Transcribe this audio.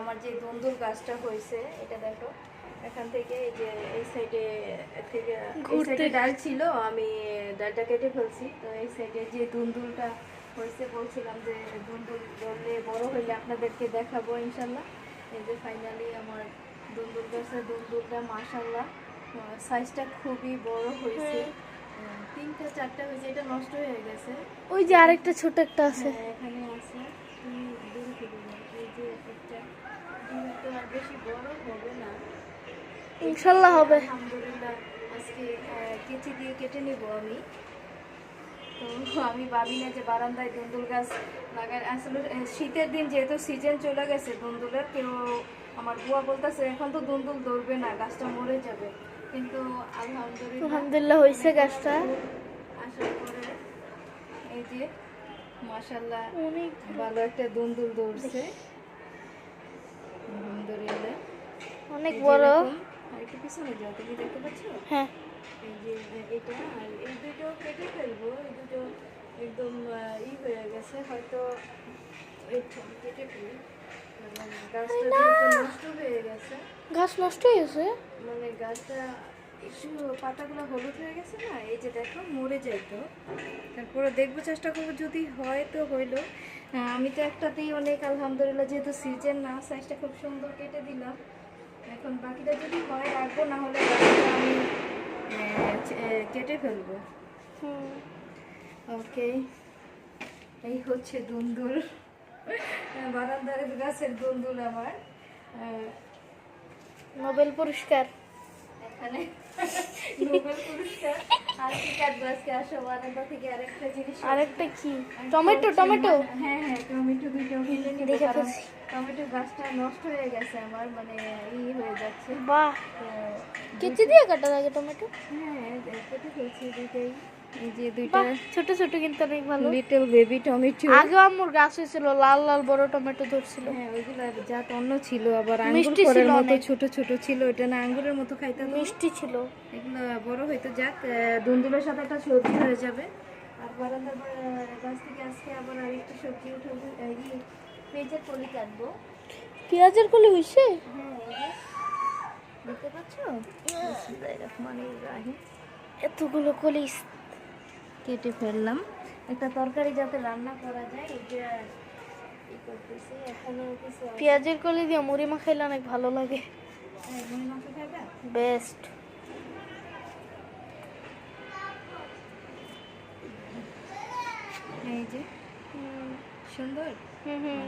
আমার যে দুন্দুল গাছটা হয়েছে এটা দেখো। এখান থেকে এই যে এই সাইডে থেকে এই সাইডে ডাল ছিল আমি ডালটা কেটে ফেলছি। তো এই সাইডে যে দুন্দুলটা হয়েছে বলছিলাম যে দুন্দুল ধরলে বড় হইলে আপনাদেরকে দেখাবো ইনশাল্লাহ এই যে ফাইনালি আমার দুন্দুল গাছের দুন্দুলটা মাশাল্লাহ সাইজটা খুবই বড় হয়েছে। আহ, তিনটা চারটা হয়েছে এটা নষ্ট হয়ে গেছে। ওই যে আরেকটা ছোট একটা আছে। হ্যাঁ, এখানে আছে তুমি দূরে থেকে যাও। এই যে একটা ডিম তো আর বেশি বড় হবে না। ইনশাল্লাহ হবে। আলহামদুলিল্লাহ আজকে কেচি দিয়ে কেটে নেব আমি। তো আমি ভাবি না যে বারান্দায় দুন্দুল গাছ লাগাই। আসলে শীতের দিন যেহেতু সিজন চলে গেছে দুন্দুলের কেউ আমার বুয়া বলতেছে এখন তো দুন্দুল ধরবে না গাছটা মরে যাবে। কিন্তু আলহামদুলিল্লাহ আলহামদুলিল্লাহ হয়েছে গাছটা। আসার পরে এই যে মাশাল্লাহ অনেক ভালো একটা দুন্দুল আলহামদুলিল্লাহ অনেক বড়। আর একটু পিছনে যাও তুমি দেখতে পাচ্ছ? হ্যাঁ। এই যে এটা আর এই দুটো কেটে ফেলব এই দুটো একদম ই হয়ে গেছে হয়তো কেটে ফেলি। হয়ে গেছে গাছ নষ্ট হয়ে গেছে? মানে গাছটা একটু পাতাগুলো হলুদ হয়ে গেছে না এই যে দেখো মরে যাইতো। তারপরে দেখব চেষ্টা করব যদি হয় তো হইল। আমি তো একটাতেই অনেক আলহামদুলিল্লাহ যেহেতু সিজন না সাইজটা খুব সুন্দর কেটে দিলাম। এখন বাকিটা যদি হয় রাখব না হলে আমি কেটে ফেলব। হুম। ওকে এই হচ্ছে দুন্দুল বারান্দার গাছের দুন্দুল আমার। নোবেল পুরস্কার। এখানে নোবেল পুরস্কার আরেকটা জিনিস আরেকটা কি? Tomato tomato. হ্যাঁ হ্যাঁ টমেটো দুটো কিনে নিতে কারণ টমেটো গাছটা নষ্ট হয়ে গেছে আমার মানে ই হয়ে যাচ্ছে। বাহ। কেচি দিয়ে কাটা লাগে টমেটো? হ্যাঁ কেটে ফেলছি দুইটাই। এই যে দুইটা ছোট ছোট কিন্তু অনেক ভালো। লিটল বেবি টমেটো আগে গাছ হয়েছিল লাল লাল বড় টমেটো ধরছিল। হ্যাঁ ওইগুলো জাত অন্য ছিল আবার মিষ্টি ছিল মতো অনেক। ছোট ছোট ছিল এটা না আঙ্গুরের মতো খাইতে মিষ্টি ছিল। এগুলো বড় হয়তো যাক দুন্দুলের সাথে একটা সবজি হয়ে যাবে। আর বারান্দার গাছ থেকে আজকে আবার আরেকটা সবজি পেঁচের কলি কাটবো। পেঁয়াজের কলি হইছে? হ্যাঁ দেখতে পাচ্ছ? বিসমিল্লাহির এতগুলো কলি কেটে ফেললাম। একটা তরকারি যাতে রান্না করা যায় এটা পেঁয়াজের কলি দিয়ে মুড়ি মাখাইলে অনেক ভালো লাগে। হ্যাঁ, বেস্ট। এই যে সুন্দর? হুম হুম।